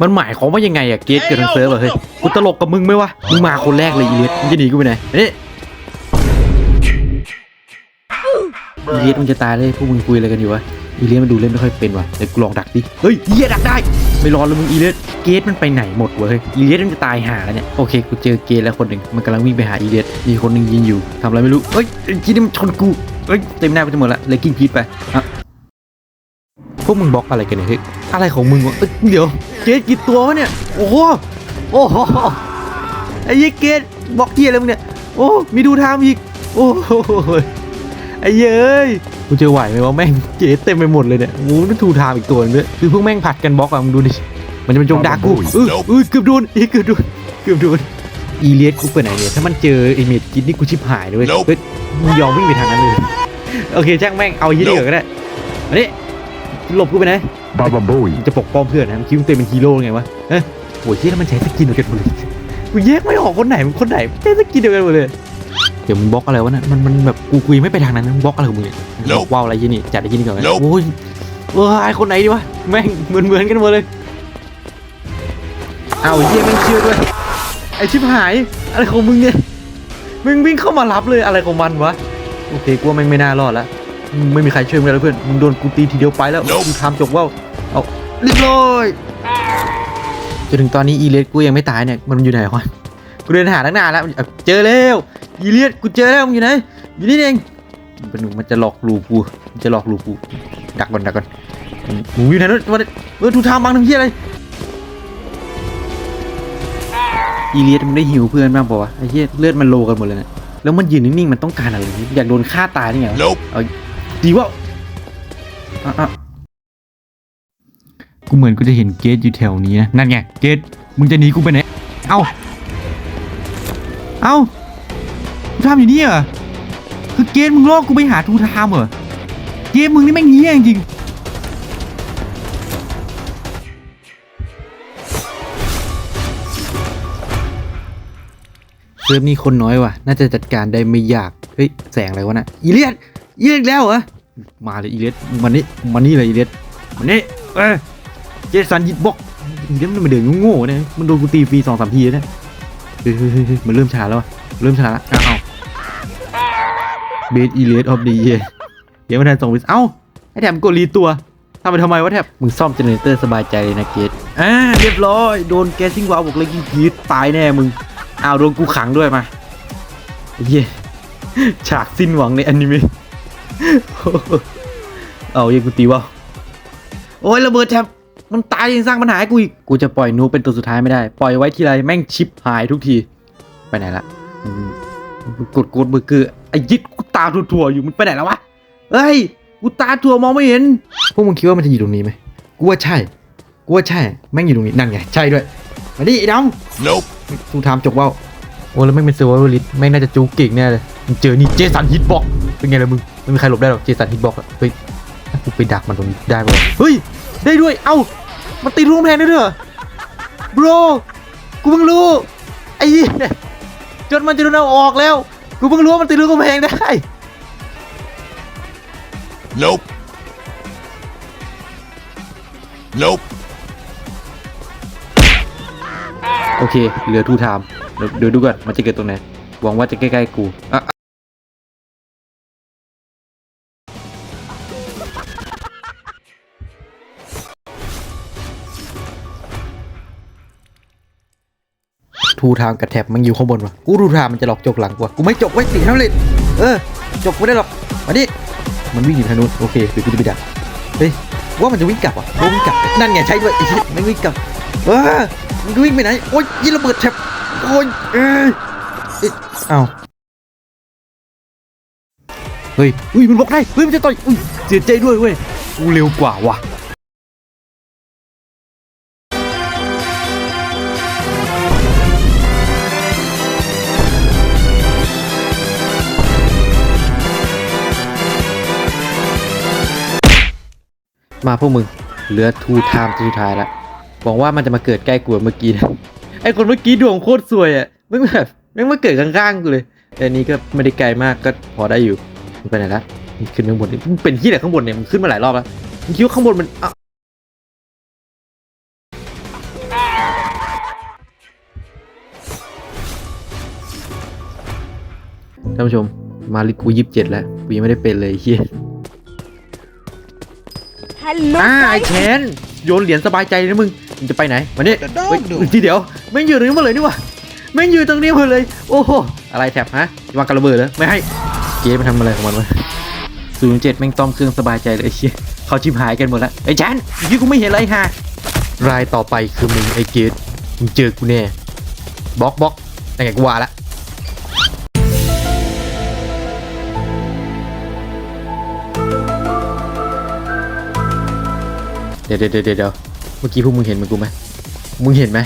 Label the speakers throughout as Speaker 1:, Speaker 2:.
Speaker 1: มันหมายความว่ายังไงอะเกตเกิดทางเซิร์ฟอะเฮ้ยกูตลกกับมึงไหมวะมึงมาคนแรกเลยอีเลสมึงจะหนีกูไปไหนนี่อีเลสมึงจะตายเลยพวกมึงคุยอะไรกันอยู่วะอีเลสมันดูเล่นไม่ค่อยเป็นว่ะเดี๋ยวกูลองดักดิ เฮ้ยเฮียดักได้ ไม่รอแล้วมึงอีเลสเกตมันไปไหนหมดวะเฮ้ยอีเลสมันจะตายหาแล้วเนี่ย โอเคกูเจอเกตแล้วคนหนึ่งมันกำลังวิ่งไปหาอีเลสมีคนหนึ่งยิงอยู่ทำอะไรไม่รู้ เฮ้ยไอ้จีนี่มันชนกู เฮ้ยเต็มหน้าไปหมดละเลยกิ้งพีทไปอะพ วกมึงบล็อกอะไรกันเนี่ยเฮ้ยอะไรของมึงวะเอ้ยเดี๋ยวเกตกี่ตัววะเนี่ย โอ้โหโอ้โหไอ้เหี้ยเกตบล็อกที่อะไรมึงเนี่ย โอ้ มีดูทามอีก โอ้โหไอ้เย้ยกูจะไหวไหมวะแม่งเกตเต็มไปหมดเลยเนี่ยโอ้โหนั่นทูทามอีกตัวหนึงด้วยคือพวกแม่งผัดกันบล็อกอะมึงดูดิ มันจะเป็นจงดากูเออเออเกือบโดนอีกเกือบโดนเกือบโดนอีเลียสกูไปไหนเนี่ย ถ้ามันเจอไอเมดกินนี่กูชิบหายเลยเว้ย
Speaker 2: Nope
Speaker 1: เฮ้ยมึงยอมวิ่งไปทางนั้นเลย โอเคช่างแม่งเอายี่ดีกว่าก็ได้อันนี้ หลบกูไปไหน
Speaker 3: Baba Bowie.
Speaker 1: มึงจะปกป้องเพื่อนนะมึงคิดว่าตัวเองเป็นฮีโร่ไงวะเฮ้ยโอ้ยที่ถ้ามันใช้สกินเดียวกันหมดเลยกูแยกไม่ออกคนไหนมันคนไหนใช้สกินเดียวกันหมดเลยเดี๋ยวมึงบล็อกอะไรวะเนะมันมันแบบกูคุยงไม่ไปทางนั้นนะมึงบล็อกอะไรของมึงเนี่ย
Speaker 2: Nope
Speaker 1: ว้าวอะไรยี่นี่จัดไอ้ยี่นี่ก่อนไหม
Speaker 2: Nope
Speaker 1: โอ้ยเออไอคนไหนดีวะแม่งเหมือนเหมือนกันหมดเลยเอาเยี่ยแม่งเชื่อด้วยไอชิบหายอะไรของมึงเนี่ยมึงวิ่งเข้ามารับเลยอะไรของมันวะโอเคกูว่าแม่งไม่น่ารอดแล้วมึง ไม่มีใครช่วยมึงได้แล้วเพื่อน มึงโดนกูตีทีเดียวไปแล้ว
Speaker 2: Nope
Speaker 1: มึงทำจกว่าวเอาเรียบร้อยจนถึงตอนนี้อีเลสกูยังไม่ตายเนี่ย มันอยู่ไหนวะ กูเดินหาตั้งนานแล้วเอาเจอแล้วอีเลสกูเจอแล้วมึงอยู่ไหน อยู่นี่เองเป็นหนูมันจะหลอกลูกู มันจะหลอกลูกู ดักก่อนดักก่อนมึงอยู่ไหนนู้นวันเออทูทามบังทำเพี้ยอะไรอีเลียสมันได้หิวเพื่อนบ้างปะวะไอ้เหี้ยเลือดมันโลกันหมดเลยนะแล้วมันยืนนิ่งๆมันต้องการอะไร อยากโดนฆ่าตายนี่ไงวะ
Speaker 2: Nope.
Speaker 1: ดีว่าอะกูเหมือนกูจะเห็นเกตอยู่แถวนี้นะนั่นไงเกตมึงจะหนีกูไปไหนเอ้าเอ้าทูทามอยู่นี่เหรอคือเกตมึงล่อกูไปหาทูทามเหรอเกตมึงนี่แม่งเหี้ยจริงเซิร์ฟนี่คนน้อยว่ะ น่าจะจัดการได้ไม่ยาก เฮ้ย แสงอะไรวะน่ะอีเลียดอีเลี ยดอีกแล้วเหรอมาเลยอีเลียดมันนี่มันนี่เลยอีเลียดมันนี่เอ้ยเจสันยิดบอกอีเลียดมันมาเดินโง่ๆเนี่ยมันโดนกูตีฟรีสองสามทีแล้วเนี่ยเฮ้ยเฮ้ยเฮ้ยเฮ้ยมันเริ่มช้าแล้ววะเริ่มช้าแล้วอ้าวอ้าวเบสอีเลียดออฟดีเยเดี๋ยวมันทันส่งไปเอ้าไอ้แถมกดรีตัวทำไปทำไมวะแถบมึงซ่อมเจเนเรเตอร์สบายใจเลยนะเกตอ่าเรียบร้อยโดนแกซิ่งวาล์วบอกเลยยิงพีดตายแน่มึงอ้าวโดนกูขังด้วยมาเย้ฉากสิ้นหวังในอนิเมะ เอาเยังกูตีว่าวโอ้ยระเบิดแทบมันตายยังสร้างปัญหาให้กูอีกกูจะปล่อยนูเป็นตัวสุดท้ายไม่ได้ ปล่อยไว้ทีไรแม่งชิปหายทุกที ไปไหนละมันมันกดกดเบอร์เกอร์ไอ้ยิดกูตาถั่วๆอยู่มันไปไหนแล้ววะเฮ้ยกูตาถั่วมองไม่เห็นพวกมึงคิดว่ามันจะอยู่ตรงนี้ไหมกูว่าใช่กูว่าใช่แม่งอยู่ตรงนี้นั่นไงใช่ด้วยมาดิไอ้ดำ
Speaker 2: Nope.
Speaker 1: ทูทามจกว่าวโอ้แล้วแม่งเป็นเซอร์ไวโอลิสแม่งน่าจะจูเก่งแน่เลยมึงเจอนี่เจสันฮิตบ็อกเป็นไงล่ะมึง ไม่มีใครหลบได้หรอกเจสันฮิตบ็อกอะเฮ้ยถ้ากูไปดักมันตรงนี้ได้ป่ะเฮ้ย ได้ด้วย เอ้า มันตีรูกำแพงได้ด้วยเหรอบรกูเพิ่งรู้ ไอ้เหี้ยจนมันจะโดนเอาออกแล้ว กูเพิ่งรู้ว่ามันตีรูกำแพงได้
Speaker 2: Nope. Nope.
Speaker 1: โอเค เหลือทูไทม์เดี๋ยวเดี๋ยวดูก่อน มันจะเกิดตรงไหน หวังว่าจะใกล้ๆกูอะ ทูไทม์กับแท็บมันอยู่ข้างบนวะกูทูไทม์มันจะหลอกจกหลังกูวะกูไม่จกไว้สิทั้งเลยเออจกไม่ได้หรอกมาดิมันวิ่งอยู่ทางนู้นโอเคเดี๋ยวกูจะไปดักเฮ้ยว่ามันจะวิ่งกลับอะวิ่งกลับนั่นไงใช่ด้วยไอ้เหี้ยมันวิ่งกลับเออมันวิ่งไปไหนโอ๊ยยี่ระเบิดแท็บโอ้ยเอ้ยเอ้าเฮ้ยอุ้ยมันบล็อกได้เฮ้ยมันจะต่อยอุ้ยเสียใจด้วยเว้ยกูเร็วกว่าว่ะ มาพวกมึง เหลือทูไทม์สุดท้ายละหวังว่ามันจะมาเกิดใกล้กูเมื่อกี้นะไอคนเมื่อกี้ดวงโคตรสวยอะมึงแบบมึงมาเกิดข้างๆกูเลยแต่นี้ก็ไม่ได้ไกลมากก็พอได้อยู่มันไปไหนละมันขึ้นข้างบนมันเป็นที่ไหนข้างบนเนี่ยมันขึ้นมาหลายรอบแล้วมึงคิดว่าข้างบนมันอะท่านผู้ชมมาลิกูยี่สิบเจ็ดแล้วกูยังไม่ได้เป็นเลยเฮีย
Speaker 3: Hello,
Speaker 1: อ่าไอ้
Speaker 3: guys.
Speaker 1: แคนโยนเหรียญสบายใจนะมึงมึงจะไปไหนมาเนี่ย
Speaker 2: The dog
Speaker 1: เฮ้ย
Speaker 2: do.
Speaker 1: ทีเดียวแม่งยืนตรงนี้หมาเลยนี่หวะแม่งยืนตรงนี้หมาเลย โอ้โหอะไรแท็บฮะวางกระเบิดแล้วไม่ให้เจ๊มันทำอะไรของมันวะศูนย์เจ็ดแม่งต้อมเครื่องสบายใจเลยไอ้เชี่ยเขาชิมหายกันหมดแล้วไอ้แชนยี่กูไม่เห็นอะไรฮะรายต่อไปคือมึงไอ้เกดมึงเจอกูแน่บล็อกบล็อกยังไงกูว่าละ ดี๋ยวเดี๋ยวเดี๋ยวเดี๋ยวเมื่อกี้พวกมึงเห็นมือนกูไหมมึงเห็นไหม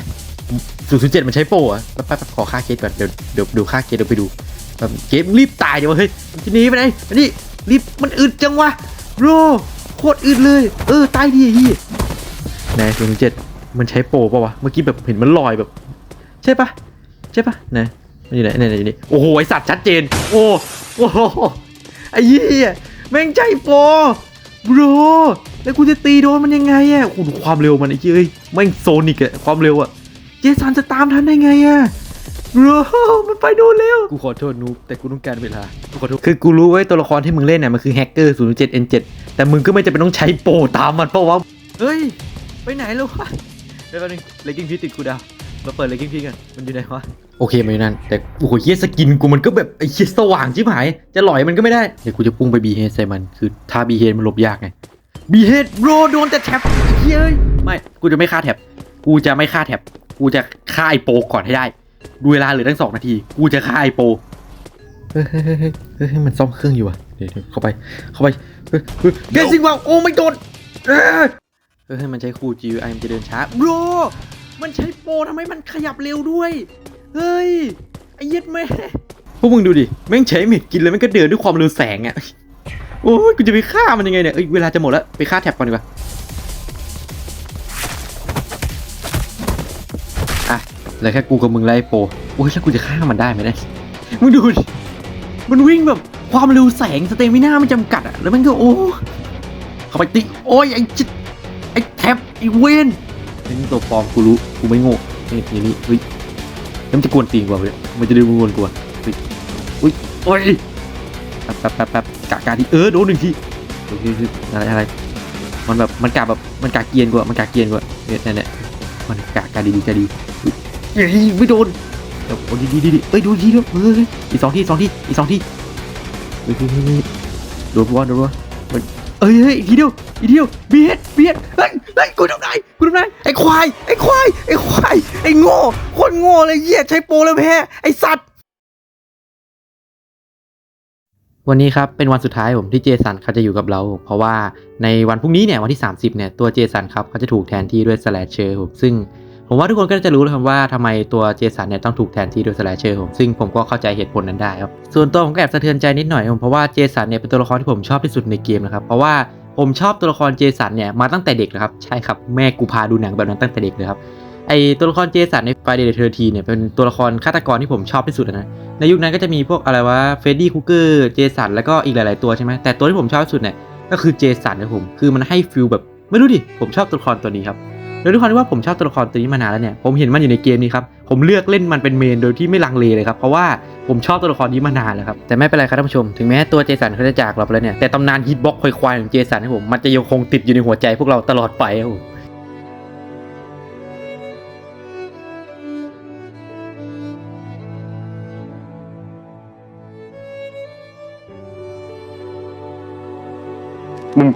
Speaker 1: ศูนย์ศูนย์เจ็ดมันใช้โปรอะแป๊บแป๊บขอค่าเคสก่อนเดี๋ยวเดี๋ยวดูค่าเคสเดี๋ยวไปดูแบบเกมรีบตายเดี๋ยวเฮ้ยทีนี้ไปไหนอันนี้รีบมันอึดจังวะโรโคตรอึดเลย เออตายดีเฮียไหนศูนย์เจ็ดมันใช้โปรป่าวะเมื่อกี้แบบเห็นมันลอยแบบ ใช่ปะใช่ปะไหนมันอยู่ไหนไหนอยู่นี่โอ้โหไอสัตว์ชัดเจน โอ้โอ้โหไอ้เหี้ยแม่งใจโปรบร แล้วกูจะตีโดนมันยังไงอะโอ้โหความเร็วมันไอ้เจ้ยแม่งโซนิกอะความเร็วอะเจสันจะตามทันได้ไงอะบรมันไปโดนเร็ว กูขอโทษนูบแต่กูต้องการเวลา กูขอโทษ คือกูรู้ไว้ตัวละครที่มึงเล่นเนี่ยมันคือแฮกเกอร์ 07N7 แต่มึงก็ไม่จำเป็นต้องใช้โปรตามมันเพราะว่า เฮ้ย ไปไหนแล้ววะ เดี๋ยวแป๊บนึงเลกกิ้งพีติดกูดาวมาเปิดเลกกิ้งพีกัน มันอยู่ไหนวะ โอเคมันอยู่นั่น แต่โอ้โหเฮียสกินกูมันก็แบบไอ้เฮียสว่างชิบหาย จะหลอยมันก็ไม่ได้ เดี๋ยวกูจะพุ่งไปบีเฮดใส่มัน คือถ้าบีเฮดมันหลบยากไง บีเฮดโรโดนแต่แท็บเฮ้ยไม่กูจะไม่ฆ่าแท็บกูจะไม่ฆ่าแท็บกูจะฆ่าไอโปก่อนให้ได้ดูเวลาเหลือตั้งสองนาที กูจะฆ่าไอโปเฮ้ยเฮ้ยเฮ้ยเฮ้ยเฮ้ยมันซ่อมเครื่องอยู่อะเดี๋ยวเดี๋ยวเข้าไปเข้าไปเฮ้ยเฮ้ยเกซิงว่าโอ้ไม่โดนเอ้ยเฮ้ยมันใช้คู GUI มันจะเดินช้าโรมันใช้โปรทำไมมันขยับเร็วด้วย เฮ้ยไอ้เหี้ย็ดแม่พวกมึงดูดิแม่งใช้เม็ดกินแล้วมันก็เดินด้วยความเร็วแสงอะ โอ้ยกูจะไปฆ่ามันยังไงเนี่ยเอ้ยเวลาจะหมดแล้วไปฆ่าแท็บก่อนดีกว่าอะเหลือแค่กูกับมึงไล่โปโอ้ยแล้วกูจะฆ่ามันได้ไหมเนี่ยมึงดูดิมันวิ่งแบบความเร็วแสงสเตมิน่าไม่จำกัดอะแล้วมันก็โอ้เข้าไปติโอ้ยไอ้จิตไอ้แท็บไอ้เวนนี่ตัวปลอมกูรู้กูไม่โง่นี่นี่นี่เฮ้ยแล้วมันจะกวนตีนกว่าเลยมันจะดูกวนกว่าเฮ้ยอุ้ยโอ้ยแป๊บแป๊บแป๊บ กะกาที่เออโดนหนึ่งทีอคืออะไรอะไร มันแบบมันกะแบบมันกะเกียนกว่ามันกะเกียนกว่าเนี่ยเนี่ยมันกะกะดีดีกะดีเฮ้ยไม่โดนเดี๋ยวโอ้ดีดีดีดีเอ้ยโดนทีเดียวเฮ้ยอีกสองทีสองทีอีกสองทีเฮ้ยเฮ้ยเฮ้ยโดนปะวะโดนปะวะมันเอ้ยเฮ้ยอีกทีเดียวอีกทีเดียวเบียดเบียดเฮ้ยเฮ้ยกูทำได้กูทำได้ไอ้ควายไอ้ควายไอ้ควายไอ้โง่คนโง่เลยเหี้ยใช้โปรแล้วแพ้ไอ้สัตว์ วันนี้ครับเป็นวันสุดท้ายผมที่เจสันเขาจะอยู่กับเรา เพราะว่าในวันพรุ่งนี้เนี่ยวันที่ 30เนี่ยตัวเจสันครับเขาจะถูกแทนที่ด้วยสแลชเชอร์ผมซึ่งผมว่าทุกคนก็จะรู้แล้วครับว่าทำไมตัวเจสันเนี่ยต้องถูกแทนที่ด้วยสแลชเชอร์ผมซึ่งผมก็เข้าใจเหตุผลนั้นได้ครับส่วนตัวผมก็แอบสะเทือนใจนิดหน่อยผมเพราะว่าเจสันเนี่ยเป็นตัวละครที่ผมชอบที่สุดในเกมนะครับเพราะว่าผมชอบตัวละครเจสันเนี่ยมาตั้งแต่เด็กนะครับใช่ครับแม่กูพาดูหนังแบบนั้นตั้งแต่เด็กเลยครับ ไอตัวละครเจสันใน Friday the 13เนี่ยเป็นตัวละครฆาตกรที่ผมชอบที่สุดนะ ในยุคนั้นก็จะมีพวกอะไรวะเฟรดดี้คูเกอร์เจสันแล้วก็อีกหลาย ๆ ตัวใช่ไหมแต่ตัวที่ผมชอบที่สุดเนี่ยก็คือเจสันนะผมคือมันให้ฟิลแบบไม่รู้ดิผมชอบตัวละครตัวนี้ครับแล้วด้วยความที่ว่าผมชอบตัวละครตัวนี้มานานแล้วเนี่ยผมเห็นมันอยู่ในเกมนี้ครับผมเลือกเล่นมันเป็นเมนโดยที่ไม่ลังเลเลยครับเพราะว่าผมชอบตัวละครนี้มานานแล้วครับแต่ไม่เป็นไรครับท่านผู้ชม ถึงแม้ตัวเจสันเขาจะจากเราไปแล้วเนี่ยแต่ตำนานฮิตบ็อกควายของเจสันนะผมมันจะยังคงติดอยู่ในหัวใจพวกเราตลอดไปครับ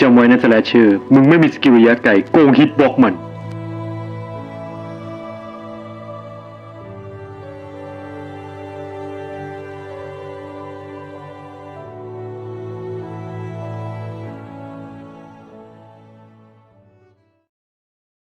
Speaker 1: จำไว้นะสแลชเชอร์ มึงไม่มีสกิลระยะไกลโกงฮิตบ็อกมัน